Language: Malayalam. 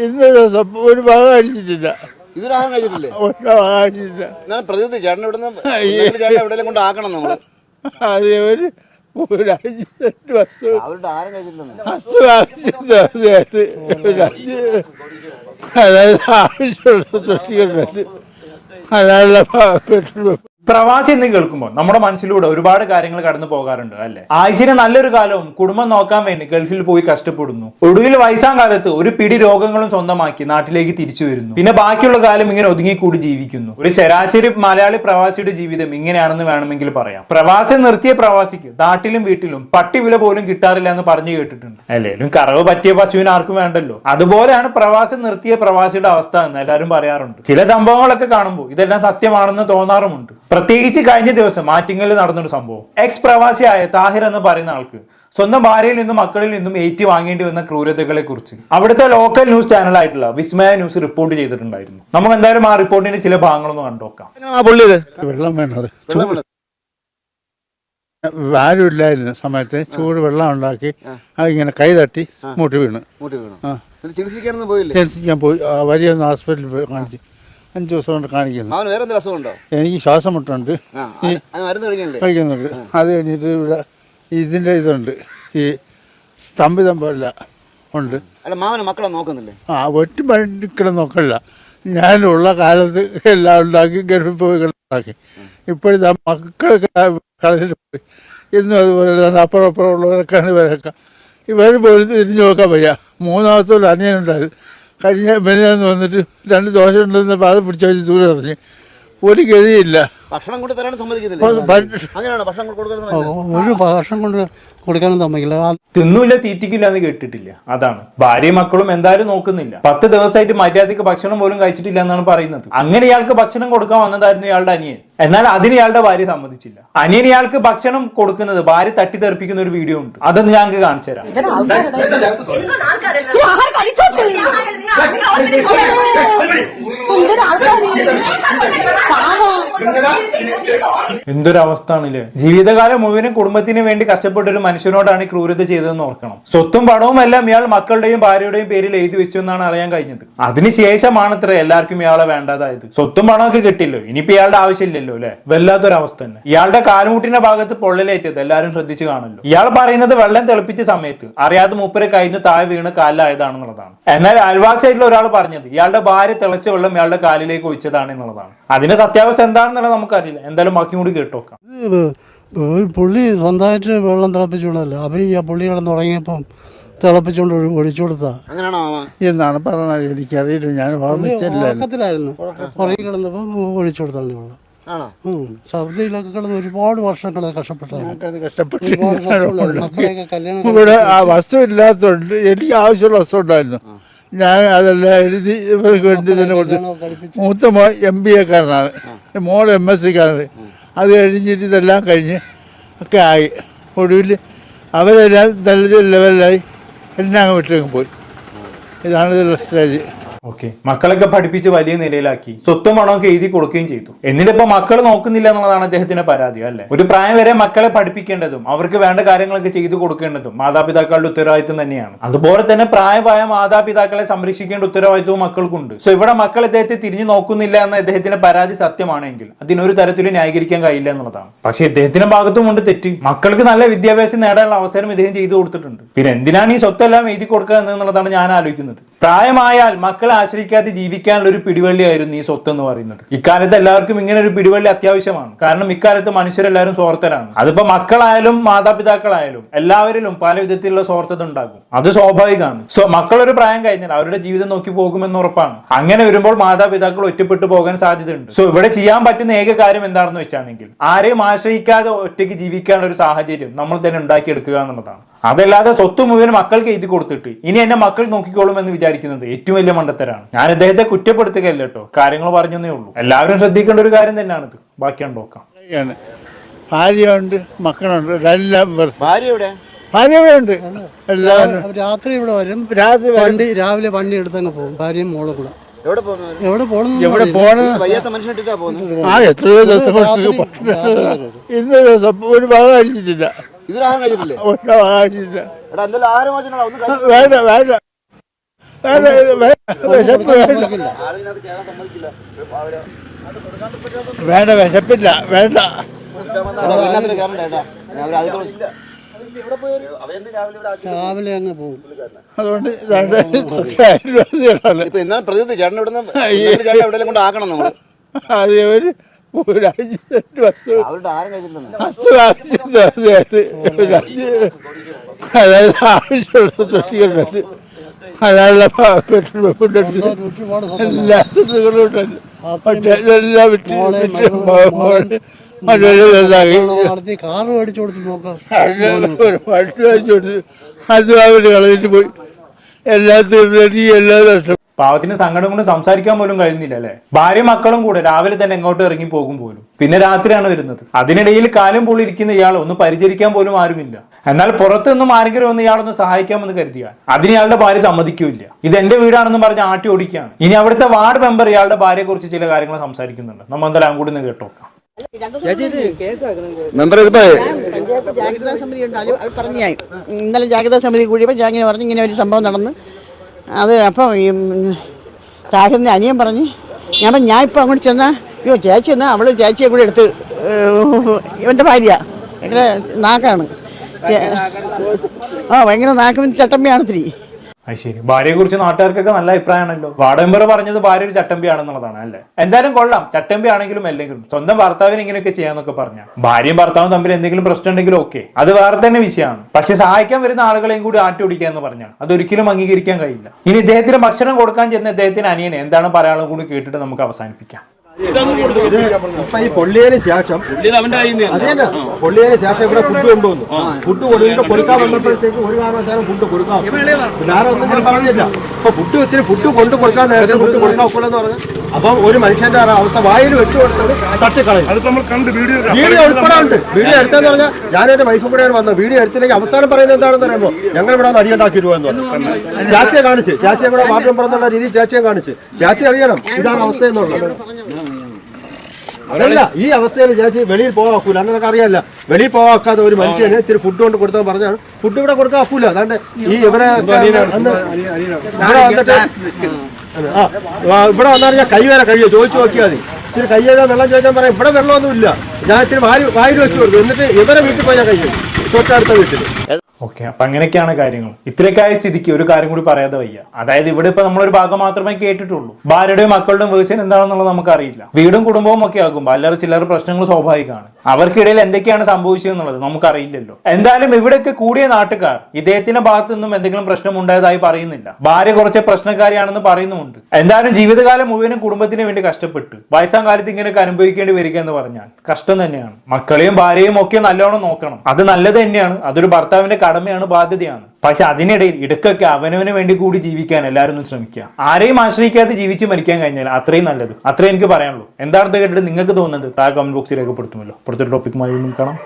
ഇന്ന് ദിവസം ഒരു വക അടിച്ചിട്ടില്ല ഇതൊരു ആഹാരം കഴിച്ചിട്ടില്ലേ? ഒരു ഭാഗം അടിച്ചിട്ടില്ല എന്നാൽ പ്രതിനിധി ചേട്ടൻ ചേട്ടൻ എവിടെയെങ്കിലും കൊണ്ട് ആക്കണം നമ്മൾ അത് ഒരു ഒരു അഞ്ച് സെന്റ് വസ്തു. അവരുടെ ആഹാരം കഴിച്ചിട്ടില്ലെന്ന്. വസ്തു ആവശ്യത്തിന് അതിനായിട്ട് ഒരു അഞ്ച് അതായത് ആവശ്യമുള്ള അതായത് പെട്രോൾ പ്രവാസി എന്ന് കേൾക്കുമ്പോൾ നമ്മുടെ മനസ്സിലൂടെ ഒരുപാട് കാര്യങ്ങൾ കടന്നു പോകാറുണ്ട് അല്ലെ? ആഴ്ചയിലെ നല്ലൊരു കാലവും കുടുംബം നോക്കാൻ വേണ്ടി ഗൾഫിൽ പോയി കഷ്ടപ്പെടുന്നു. ഒടുവിൽ വയസ്സാം കാലത്ത് ഒരു പിടി രോഗങ്ങളും സ്വന്തമാക്കി നാട്ടിലേക്ക് തിരിച്ചു വരുന്നു. പിന്നെ ബാക്കിയുള്ള കാലം ഇങ്ങനെ ഒതുങ്ങിക്കൂടി ജീവിക്കുന്നു. ഒരു ശരാശരി മലയാളി പ്രവാസിയുടെ ജീവിതം ഇങ്ങനെയാണെന്ന് വേണമെങ്കിൽ പറയാം. പ്രവാസി നിർത്തിയ പ്രവാസിക്ക് നാട്ടിലും വീട്ടിലും പട്ടി വില പോലും കിട്ടാറില്ല എന്ന് പറഞ്ഞു കേട്ടിട്ടുണ്ട്. അല്ലേലും കറവ് പറ്റിയ പശുവിന് ആർക്കും വേണ്ടല്ലോ. അതുപോലെയാണ് പ്രവാസി നിർത്തിയ പ്രവാസിയുടെ അവസ്ഥ എന്ന് എല്ലാവരും പറയാറുണ്ട്. ചില സംഭവങ്ങളൊക്കെ കാണുമ്പോൾ ഇതെല്ലാം സത്യമാണെന്ന് തോന്നാറുമുണ്ട്. പ്രത്യേകിച്ച് കഴിഞ്ഞ ദിവസം ആറ്റിങ്ങലിൽ നടന്നൊരു സംഭവം. എക്സ് പ്രവാസിയായ താഹിർ എന്ന് പറയുന്ന ആൾക്ക് സ്വന്തം ഭാര്യയിൽ നിന്നും മക്കളിൽ നിന്നും ഏറ്റി വാങ്ങേണ്ടി വന്ന ക്രൂരതകളെ കുറിച്ച് അവിടുത്തെ ലോക്കൽ ന്യൂസ് ചാനലായിട്ടുള്ള വിസ്മയ ന്യൂസ് റിപ്പോർട്ട് ചെയ്തിട്ടുണ്ടായിരുന്നു. നമുക്ക് എന്തായാലും ആ റിപ്പോർട്ടിന്റെ ചില ഭാഗങ്ങളൊന്ന് പുള്ളിയത് വെള്ളം വേണത്. ആരുമില്ലായിരുന്ന. സമയത്ത് ചൂട് വെള്ളം ഉണ്ടാക്കി അതിങ്ങനെ കൈ തട്ടി മുട്ടി വീണ്. ചികിത്സിക്കാൻ പോയി. വലിയ ഹോസ്പിറ്റലിൽ കാണിച്ച്. അഞ്ച് ദിവസം കൊണ്ട് കാണിക്കുന്നു. അവന് വേറെ എന്തെങ്കിലും അസുഖം ഉണ്ടോ എനിക്ക് ശ്വാസം മുട്ടുണ്ട്. ആ മരുന്ന് കഴിക്കണ്ടേ കഴിക്കുന്നുണ്ട്. അത് കഴിഞ്ഞിട്ട് ഇവിടെ ഇതിന്റെ ഇതുണ്ട്. ഈ സ്തംഭിതം പോലെ ഉണ്ട്. അല്ല മാമന് മക്കളെ നോക്കുന്നില്ലേ? ആ ഒറ്റ മണിക്കിടെ നോക്കല്ല. ഞാനുള്ള കാലത്ത് എല്ലാം ഉണ്ടാക്കി ഗൾഫിൽ പോയി ഉണ്ടാക്കി ഇപ്പോഴത്തെ മക്കളൊക്കെ കളഞ്ഞിട്ട് പോയി. ഇന്നും അതുപോലെ തന്നെ അപ്പുറം അപ്പുറം ഉള്ളവരൊക്കെയാണ് ഇവരൊക്കെ. ഇവർ പോലും തിരിഞ്ഞു നോക്കാൻ വയ്യ. മൂന്നാമത്തോട് അനിയനുണ്ടായിരുന്നു കഴിഞ്ഞ പിന്നെ വന്നിട്ട് രണ്ട് ദോശ ഉണ്ടെന്ന് പാത പിടിച്ചു വെച്ച് ദൂരെ ഒരു ഗതിയില്ല. ഭക്ഷണം കൊണ്ട് തരാൻ സമ്മതിക്കുന്നില്ല അങ്ങനെയാണ് ഭക്ഷണം കൊണ്ട് കൊടുക്കാനും സമ്മതിക്കില്ല. തിന്നൂല തീറ്റിക്കില്ല എന്ന് കേട്ടിട്ടില്ല. അതാണ്. ഭാര്യയും മക്കളും എന്തായാലും നോക്കുന്നില്ല. പത്ത് ദിവസമായിട്ട് മര്യാദയ്ക്ക് ഭക്ഷണം പോലും കഴിച്ചിട്ടില്ല എന്നാണ് പറയുന്നത്. അങ്ങനെ ഇയാൾക്ക് ഭക്ഷണം കൊടുക്കാൻ വന്നതായിരുന്നു ഇയാളുടെ അനിയൻ. എന്നാൽ അതിന് ഇയാളുടെ ഭാര്യ സമ്മതിച്ചില്ല. അനിയൻ ഇയാൾക്ക് ഭക്ഷണം കൊടുക്കുന്നത് ഭാര്യ തട്ടി തെറിപ്പിക്കുന്ന ഒരു വീഡിയോ ഉണ്ട്. അതൊന്ന് ഞാൻ കാണിച്ചു തരാം. കഴിച്ചോട്ടെ എന്തൊരു ആൾക്കാര് പാവം അവസ്ഥ ആണല്ലേ ജീവിതകാലം മുഴുവനും കുടുംബത്തിന് വേണ്ടി കഷ്ടപ്പെട്ട ഒരു മനുഷ്യനോടാണ് ഈ ക്രൂരത ചെയ്തതെന്ന് ഓർക്കണം. സ്വത്തും പണവും എല്ലാം ഇയാൾ മക്കളുടെയും ഭാര്യയുടെയും പേരിൽ എഴുതി വെച്ചു എന്നാണ് അറിയാൻ കഴിഞ്ഞത്. അതിനുശേഷമാണ് ഇത്ര എല്ലാവർക്കും ഇയാളെ വേണ്ടതായത്. സ്വത്തും പണവും പണമൊക്കെ കിട്ടില്ലോ. ഇനിയിപ്പോ ഇയാളുടെ ആവശ്യമില്ലല്ലോ അല്ലെ? വല്ലാത്തൊരവസ്ഥ തന്നെ. ഇയാളുടെ കാലുമുട്ടിന്റെ ഭാഗത്ത് പൊള്ളലേറ്റത് എല്ലാവരും ശ്രദ്ധിച്ചു കാണല്ലോ ഇയാൾ പറയുന്നത് വെള്ളം തിളപ്പിച്ച സമയത്ത് അറിയാതെ മൂപ്പരെ കഴിഞ്ഞ് താഴെ വീണ് കാലിലായതാണെന്നുള്ളതാണ്. എന്നാൽ അയൽവാസിയായിട്ടുള്ള ഒരാൾ പറഞ്ഞത് ഇയാളുടെ ഭാര്യ തിളച്ച വെള്ളം ഇയാളുടെ കാലിലേക്ക് ഒഴിച്ചതാണ് എന്നുള്ളതാണ്. അതിന്റെ സത്യാവസ്ഥ എന്താണെന്നുള്ളത് നമുക്കറിയില്ല. എന്തായാലും ബാക്കി കൂടി കേട്ടോക്കാം പുള്ളി സ്വന്തമായിട്ട് വെള്ളം തിളപ്പിച്ചുകൊണ്ടല്ല. അവർ ഈ ആ പുള്ളി കിടന്ന് തുടങ്ങിയപ്പം തിളപ്പിച്ചുകൊണ്ട് ഒഴി- ഒഴിച്ചു കൊടുത്താ. അങ്ങനെയാണോ എന്നാണ് പറഞ്ഞത്. എനിക്കറിയില്ല. ഞാൻ ഉറക്കത്തിലായിരുന്നു. ഉറങ്ങി കിടന്നപ്പം ഒഴിച്ചു കൊടുത്താണ് വെള്ളം. സൗദിയിലൊക്കെ കിടന്ന് ഒരുപാട് വർഷം കിടന്ന് കഷ്ടപ്പെട്ടു ഇവിടെ ആ വസ്തു ഇല്ലാത്തതുകൊണ്ട് എനിക്ക് ആവശ്യമുള്ള വസ്തു ഉണ്ടായിരുന്നു. ഞാൻ അതെല്ലാം എഴുതി ഇവർക്ക് വേണ്ടി തന്നെ കൊടുത്തു മൂത്ത മോൻ എം ബി എക്കാരനാണ്. മോൾ എം എസ് സിക്കാരൻ അത് കഴിഞ്ഞിട്ട് ഇതെല്ലാം കഴിഞ്ഞ് ഒക്കെ ആയി. ഒടുവിൽ അവരെല്ലാം നല്ല ലെവലിലായി എല്ലാം അങ്ങ് വിട്ടങ്ങ് പോയി. ഇതാണ് സ്റ്റേജ് ഓക്കെ. മക്കളൊക്കെ പഠിപ്പിച്ച് വലിയ നിലയിലാക്കി. സ്വത്തും പണമൊക്കെ എഴുതി കൊടുക്കുകയും ചെയ്തു. എന്നിട്ട് ഇപ്പൊ മക്കൾ നോക്കുന്നില്ല എന്നുള്ളതാണ് അദ്ദേഹത്തിന്റെ പരാതി അല്ലെ? ഒരു പ്രായം വരെ മക്കളെ പഠിപ്പിക്കേണ്ടതും അവർക്ക് വേണ്ട കാര്യങ്ങളൊക്കെ ചെയ്തു കൊടുക്കേണ്ടതും മാതാപിതാക്കളുടെ ഉത്തരവാദിത്വം തന്നെയാണ്. അതുപോലെ തന്നെ പ്രായമായ മാതാപിതാക്കളെ സംരക്ഷിക്കേണ്ട ഉത്തരവാദിത്വവും മക്കൾക്കുണ്ട്. സോ ഇവിടെ മക്കൾ ഇദ്ദേഹത്തെ തിരിഞ്ഞു നോക്കുന്നില്ല എന്ന അദ്ദേഹത്തിന്റെ പരാതി സത്യമാണെങ്കിൽ അതിനൊരു തരത്തിലും ന്യായീകരിക്കാൻ കഴിയില്ല എന്നുള്ളതാണ്. പക്ഷെ ഇദ്ദേഹത്തിന്റെ ഭാഗത്തും ഉണ്ട് തെറ്റ്. മക്കൾക്ക് നല്ല വിദ്യാഭ്യാസം നേടാനുള്ള അവസരം ഇദ്ദേഹം ചെയ്തു കൊടുത്തിട്ടുണ്ട്. പിന്നെ എന്തിനാണ് ഈ സ്വത്തെല്ലാം എഴുതി കൊടുക്കുക എന്നുള്ളതാണ് ഞാൻ ആലോചിക്കുന്നത്. പ്രായമായാൽ മക്കളെ ആശ്രയിക്കാതെ ജീവിക്കാനുള്ള ഒരു പിടിവള്ളിയായിരുന്നു ഈ സ്വത്ത് എന്ന് പറയുന്നത്. ഇക്കാലത്ത് എല്ലാവർക്കും ഇങ്ങനെ ഒരു പിടിവള്ളി അത്യാവശ്യമാണ്. കാരണം ഇക്കാലത്ത് മനുഷ്യരെല്ലാവരും സ്വാർത്ഥരാണ്. അതിപ്പോ മക്കളായാലും മാതാപിതാക്കളായാലും എല്ലാവരിലും പല വിധത്തിലുള്ള സ്വാർത്ഥത ഉണ്ടാകും. അത് സ്വാഭാവികമാണ്. സോ മക്കളൊരു പ്രായം കഴിഞ്ഞാൽ അവരുടെ ജീവിതം നോക്കി പോകുമെന്ന് ഉറപ്പാണ്. അങ്ങനെ വരുമ്പോൾ മാതാപിതാക്കൾ ഒറ്റപ്പെട്ടു പോകാൻ സാധ്യതയുണ്ട്. സോ ഇവിടെ ചെയ്യാൻ പറ്റുന്ന ഏക കാര്യം എന്താണെന്ന് വെച്ചാണെങ്കിൽ ആരെയും ആശ്രയിക്കാതെ ഒറ്റയ്ക്ക് ജീവിക്കാനുള്ള ഒരു സാഹചര്യം നമ്മൾ തന്നെ ഉണ്ടാക്കിയെടുക്കുക എന്നുള്ളതാണ്. അതല്ലാതെ സ്വത്ത് മുഴുവൻ മക്കൾക്ക് എഴുതി കൊടുത്തിട്ട് ഇനി എന്നെ മക്കൾ നോക്കിക്കോളും എന്ന് വിചാരിക്കുന്നത് ഏറ്റവും വലിയ മണ്ടത്തരാണ്. ഞാൻ അദ്ദേഹത്തെ കുറ്റപ്പെടുത്തുകയല്ല കേട്ടോ. കാര്യങ്ങൾ പറഞ്ഞതേ ഉള്ളൂ. എല്ലാവരും ശ്രദ്ധിക്കേണ്ട ഒരു കാര്യം തന്നെയാണിത്. ബാക്കിയാണ് നോക്കാം. ഭാര്യയുണ്ട് മക്കളുണ്ട് എല്ലാം ഭാര്യ എവിടെ? ഭാര്യയുണ്ട് എല്ലാവരും. രാത്രി ഇവിടെ വരും. രാത്രി വണ്ടി രാവിലെ വണ്ടി എടുത്തങ്ങ് പോകും. ഭാര്യയും മോളും കൂടെ. എവിടെ പോകുന്നത് എവിടെ പോകണം ആ എത്രയോ ദിവസം ഇന്ന് ദിവസം ഒരു ഭാഗം അടിച്ചിട്ടില്ല കഴിച്ചിട്ടില്ലേ? എടാ ഒന്ന് വേണ്ട വേണ്ട വേണ്ട, വേ- വിശപ്പ് വേണ്ട. വേണ്ട വിശപ്പില്ല വേണ്ട. ഞാൻ ആദ്യത്തെ വിളിച്ചില്ല രാവിലെ അങ്ങ് പോകും. അതുകൊണ്ട് രണ്ട് തൊള്ളായിരം രൂപ തരണം. ഇപ്പൊ എന്നാ പ്രതി ചേട്ടൻ ഇവിടെ ചേട്ടൻ എവിടെയെങ്കിലും കൊണ്ട് ആക്കണം നമ്മൾ. അത് ഒരു ഒരു അഞ്ച് സെന്റ് വസ്തു അവരുടെ ആരും കഴിച്ചിട്ടുണ്ടെന്ന് വസ്തു ആവശ്യം ഒരു അഞ്ച് അതായത് ആവശ്യമുള്ള സൃഷ്ടിക്കുന്നുണ്ട് അതായത് പെട്രോൾ പമ്പുണ്ട് ഒരുപാട് എല്ലാ സ്വത്തുക്കളും ഉണ്ട് പക്ഷേ ഇതെല്ലാം വിറ്റ് വിറ്റ് മോനെ നടത്തി കാറ് മേടിച്ചു കൊടുത്ത് നോക്കാം ഒരു വണ്ടി വാങ്ങിച്ചു കൊടുത്ത് അത് അവർ കളഞ്ഞിട്ട് പോയി എല്ലാത്തിനും എല്ലാ നഷ്ടം പാവത്തിന് സങ്കടം കൊണ്ട് സംസാരിക്കാൻ പോലും കഴിയുന്നില്ല അല്ലെ? ഭാര്യ മക്കളും കൂടെ രാവിലെ തന്നെ എങ്ങോട്ട് ഇറങ്ങി പോകും പോലും. പിന്നെ രാത്രിയാണ് വരുന്നത്. അതിനിടയിൽ കാലം പോളിരിക്കുന്ന ഇയാൾ ഒന്ന് പരിചരിക്കാൻ പോലും ആരുമില്ല. എന്നാൽ പുറത്തുനിന്നും ആരെങ്കിലും ഒന്ന് ഇയാളൊന്ന് സഹായിക്കാമെന്ന് കരുതിയാൽ അതിന് ഇയാളുടെ ഭാര്യ സമ്മതിക്കൂല ഇത് എന്റെ വീടാണെന്ന് പറഞ്ഞ് ആട്ടി ഓടിക്കുകയാണ്. ഇനി അവിടുത്തെ വാർഡ് മെമ്പർ ഇയാളുടെ ഭാര്യയെ കുറിച്ച് ചില കാര്യങ്ങൾ സംസാരിക്കുന്നുണ്ട്. നമ്മൾ എന്തായാലും കൂടി ഒന്ന് കേട്ടോക്കാം. മെമ്പർ ഇതിപ്പോ ജാഗ്രതാ സമിതി ഉണ്ട്. അത് പറഞ്ഞു ഞാൻ ഇന്നലെ ജാഗ്രതാ സമിതി കൂടിയപ്പോൾ ഞാൻ ഇങ്ങനെ പറഞ്ഞു ഇങ്ങനെ ഒരു സംഭവം നടന്ന് അത് അപ്പോൾ ഈ താഹിറിന്റെ അനിയൻ പറഞ്ഞ് ഞാൻ പറഞ്ഞു ഞാൻ ഇപ്പോൾ അങ്ങോട്ട് ചെന്നാൽ അയ്യോ ചേച്ചി എന്നാൽ അവൾ ചേച്ചിയെ കൂടെ എടുത്ത് എന്റെ ഭാര്യ ഭയങ്കര നാക്കാണ് ആ ഭയങ്കര നാക്കും ചട്ടമ്മയാണ് ഇത്തിരി. അത് ശരി. ഭാര്യയെ കുറിച്ച് നാട്ടുകാർക്കൊക്കെ നല്ല അഭിപ്രായമാണല്ലോ. വാർഡ് പറഞ്ഞത് ഭാര്യ ഒരു ചട്ടമ്പിയാണെന്നുള്ളതാണ് അല്ലേ? എന്തായാലും കൊള്ളാം. ചട്ടമ്പി ആണെങ്കിലും അല്ലെങ്കിലും സ്വന്തം ഭർത്താവിന് ഇങ്ങനെയൊക്കെ ചെയ്യാന്നൊക്കെ പറഞ്ഞ. ഭാര്യയും ഭർത്താവും തമ്മിൽ എന്തെങ്കിലും പ്രശ്നം ഉണ്ടെങ്കിലും ഓക്കെ. അത് വേറെ തന്നെ വിഷയമാണ്. പക്ഷെ സഹായിക്കാൻ വരുന്ന ആളുകളെയും കൂടി ആട്ടി ഓടിക്കുക എന്ന് പറഞ്ഞാൽ അതൊരിക്കലും അംഗീകരിക്കാൻ കഴിയില്ല. ഇനി ഇദ്ദേഹത്തിന് ഭക്ഷണം കൊടുക്കാൻ ചെന്ന ഇദ്ദേഹത്തിന് അനിയനെ എന്താണ് പറയാനുള്ളത് കൂടി കേട്ടിട്ട് നമുക്ക് അവസാനിപ്പിക്കാം. ഇപ്പൊ ഈ പൊള്ളിയതിന് ശേഷം പൊള്ളിയതിന് ശേഷം ഇവിടെ ഫുഡ് കൊണ്ടുവന്നു. ഫുഡ് കൊടുക്കുമ്പോ കൊടുക്കാൻ വന്നപ്പോഴത്തേക്ക് ഒരു കാരണവശാലും ഫുഡ് കൊടുക്കാം വേറെ ഒന്നും പറഞ്ഞില്ല. അപ്പൊ ഫുഡ് ഒത്തിരി ഫുഡ് കൊണ്ടു കൊടുക്കാൻ നേരത്തെ ഫുഡ് കൊടുക്കാൻ ഒക്കില്ലെന്ന് പറഞ്ഞു അപ്പം ഒരു മനുഷ്യന്റെ ആ അവസ്ഥ വായിൽ വെച്ച് കൊടുത്തത് തട്ടിക്കളയും. വീഡിയോ ഉൾപ്പെടെ ഉണ്ട്. വീഡിയോ എടുത്തെന്ന് പറഞ്ഞാൽ ഞാൻ എന്റെ വൈഫും കൂടെയാണ് വന്നത് വീഡിയോ എടുത്തില്ലെങ്കിൽ അവസാനം പറയുന്നത് എന്താണെന്ന് പറയുമ്പോൾ ഞങ്ങൾ ഇവിടെ വന്ന് അടിയുണ്ടാക്കി രൂപയെന്ന് പറഞ്ഞു. ചാച്ചിയെ കാണിച്ച്. ചാച്ചിയെ ഇവിടെ മാറ്റം പുറത്തുള്ള എന്നുള്ള രീതിയിൽ ചാച്ചിയെ കാണിച്ച്. ചാച്ചി അറിയണം. ഇതാണ് അവസ്ഥ എന്നുള്ളത്. അതല്ല ഈ അവസ്ഥയിൽ ചേച്ചി വെളിയിൽ പോകാക്കൂല. അങ്ങനെ അറിയാല്ല വെളിയിൽ പോകാക്കാതെ ഒരു മനുഷ്യന് ഇത്തിരി ഫുഡ് കൊണ്ട് കൊടുത്താൽ പറഞ്ഞാൽ ഫുഡ് ഇവിടെ കൊടുക്കാൻ ഒക്കൂല അതാണ്ട് ഈ ഇവരെ അന്ന് ഇവിടെ വന്നിട്ട് ആ ഇവിടെ വന്നാൽ ഞാൻ കൈ വരെ കഴിയോ ചോദിച്ചു നോക്കിയാൽ മതി. ഇത്തിരി കൈ ചെയ്താൽ വെള്ളം ചോദിച്ചാൽ പറയാം. ഇവിടെ വെള്ളമൊന്നുമില്ല ഞാൻ ഇത്തിരി വായു വായു വെച്ച് കൊടുക്കും. എന്നിട്ട് ഇവരെ വീട്ടിൽ പോയി ഞാൻ കൈ തൊട്ടടുത്ത വീട്ടിൽ ഓക്കെ അപ്പൊ അങ്ങനെയൊക്കെയാണ് കാര്യങ്ങൾ. ഇത്രയൊക്കെ ആയ സ്ഥിതിക്ക് ഒരു കാര്യം കൂടി പറയാതെ വയ്യ. അതായത് ഇവിടെ ഇപ്പൊ നമ്മളൊരു ഭാഗം മാത്രമേ കേട്ടിട്ടുള്ളൂ. ഭാര്യയുടെയും മക്കളുടെയും വേർഷൻ എന്താണെന്നുള്ളത് നമുക്കറിയില്ല. വീടും കുടുംബവും ഒക്കെ ആകുമ്പോൾ അല്ലാതെ ചിലർ പ്രശ്നങ്ങൾ സ്വാഭാവികമാണ്. അവർക്കിടയിൽ എന്തൊക്കെയാണ് സംഭവിച്ചത് എന്നുള്ളത് നമുക്കറിയില്ലല്ലോ. എന്തായാലും ഇവിടെയൊക്കെ കൂടിയ നാട്ടുകാർ ഇദ്ദേഹത്തിന്റെ ഭാഗത്തു നിന്നും എന്തെങ്കിലും പ്രശ്നം ഉണ്ടായതായി പറയുന്നില്ല. ഭാര്യ കുറച്ച് പ്രശ്നക്കാരിയാണെന്ന് പറയുന്നുമുണ്ട്. എന്തായാലും ജീവിതകാലം മുഴുവനും കുടുംബത്തിന് വേണ്ടി കഷ്ടപ്പെട്ടു വയസ്സാം കാലത്ത് ഇങ്ങനെയൊക്കെ അനുഭവിക്കേണ്ടി വരിക എന്ന് പറഞ്ഞാൽ കഷ്ടം തന്നെയാണ്. മക്കളെയും ഭാര്യയും ഒക്കെ നല്ലോണം നോക്കണം. അത് നല്ലത് തന്നെയാണ്. അതൊരു ഭർത്താവിന്റെ കടമയാണ് ബാധ്യതയാണ്. പക്ഷെ അതിനിടയിൽ ഇടയ്ക്കൊക്കെ അവനവന് വേണ്ടി കൂടി ജീവിക്കാൻ എല്ലാവരും ശ്രമിക്കുക. ആരെയും ആശ്രയിക്കാതെ ജീവിച്ച് മരിക്കാൻ കഴിഞ്ഞാൽ അത്രയും നല്ലത്. അത്രയും എനിക്ക് പറയാനുള്ളൂ. എന്താണെന്ന് കേട്ടിട്ട് നിങ്ങൾക്ക് തോന്നുന്നത് താഴെ കമന്റ് ബോക്സിൽ രേഖപ്പെടുത്തുമല്ലോ. അടുത്തൊരു ടോപ്പിക്കുമായി കാണാം.